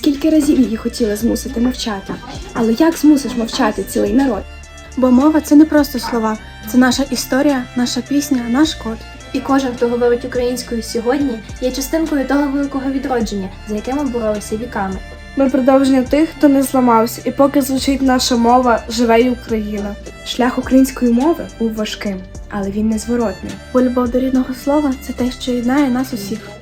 Скільки разів її хотіли змусити мовчати. Але як змусиш мовчати цілий народ? Бо мова це не просто слова, це наша історія, наша пісня, наш код. І кожен, хто говорить українською сьогодні, є частинкою того великого відродження, за яке ми боролися віками. Ми продовження тих, хто не зламався, і поки звучить наша мова, живе й Україна. Шлях української мови був важким, але він незворотний. Бо любов до рідного слова це те, що єднає нас усіх.